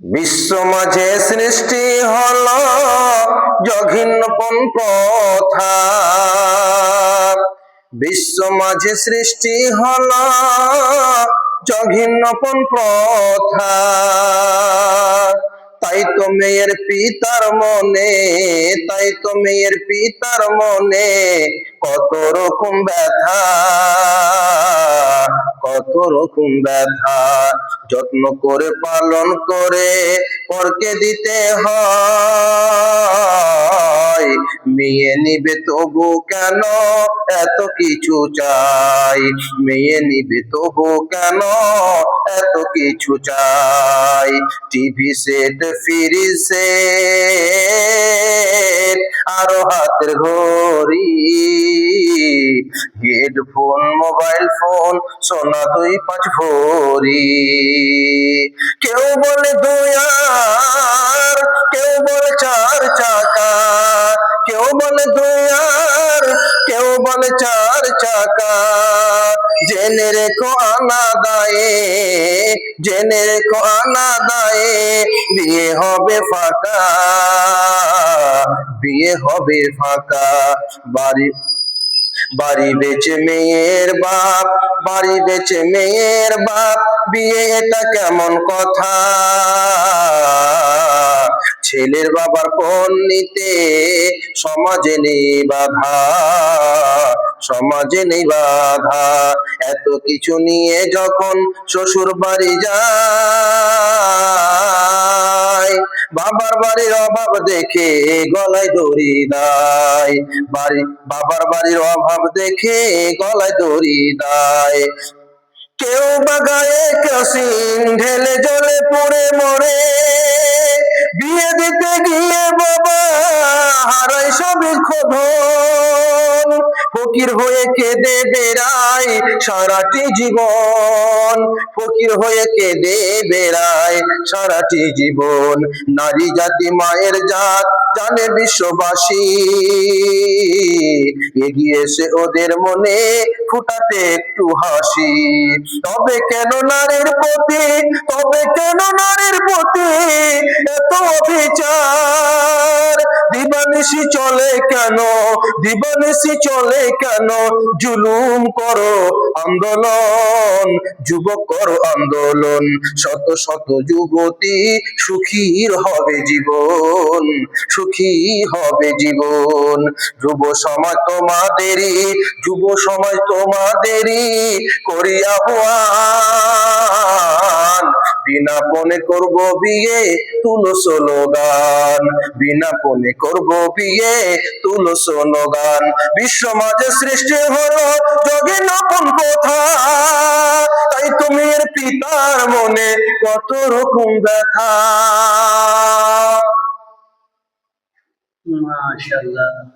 বিশ্ব মাঝে সৃষ্টি হল জঘিন্নপন প্রথা। বিশ্ব মাঝে সৃষ্টি হল জঘিন্নপন প্রথা। তাই তো মেয়ের পিতার মনে, তাই তো মেয়ের পিতার মনে কত রকম ব্যথা, কত রকম ব্যথা। যত্ন করে পালন করে পরকে দিতে হয়। মেয়ে নিবে তবু কেন? এত কিছু চাই, মেয়ে নিবে তবু কেন? এত কিছু চাই, টিভি সেট ফ্রিজ সেট আরও হাতের ঘড়ি হেডফোন মোবাইল ফোন সোনা দুই পাঁচ ভরি। কেউ বলে দুয়ার কেউ বলে চার চাকা কেউ বলে দুয়ার কেউ বলে চার চাকা জেনে রেখো আনা দায়ে জেনে রেখো আনা দায়ে বিয়ে হবে ফাঁকা, বিয়ে হবে ফাঁকা। বাড়ি বাড়ি বেচে মেয়ের বাপ, বাড়ি বেচে মেয়ের বাপ বিয়ে এটা কেমন কথা? ছেলের বাবার কোন নিতে সমাজে নেই বাধা, সমাজে নেই বাধা। এত কিছু নিয়ে যখন শ্বশুর বাড়ি যায়, বাবার বাড়ির অভাব দেখে গলায় দড়ি দেয়। বাড়ি, বাবার বাড়ির অভাব দেখে গলায় দড়ি দেয়। কেউ বা গায়ে কেসিন ঢেলে জলে পড়ে মরে বিয়ে দিতে গিয়ে বাবা হারাই সবই খোধন ফকির হয়ে কেঁদে বেড়ায় সারাটি জীবন। ফকির হয়ে কেঁদে বেড়ায় সারাটি জীবন। নারী জাতি মায়ের জাত, জানে বিশ্ববাসী। এগিয়ে এসে ওদের মনে ফুটাতে একটু হাসি। তবে কেন নারীর প্রতি, তবে কেন নারীর প্রতি অবিচার দিবানিশি চলে কেন? দিবানিশি চলে কেন? জুলুম করো আন্দোলন, যুবক করো আন্দোলন। শত শত যুবতী সুখীর হবে জীবন সুখী হবে জীবন। যুব সমাজ তোমাদেরই, যুব সমাজ তোমাদেরই করিয়া আহ্বান বিনা পনে করব বিয়ে তুলো স্লোগান বিনা পনে করব বিয়ে তুলো স্লোগান বিশ্ব মাঝে সৃষ্টি হলো যোগে নতুন কথা। তাই তুমি এর পিতার মনে কত রকম ব্যথা। মাশাআল্লাহ।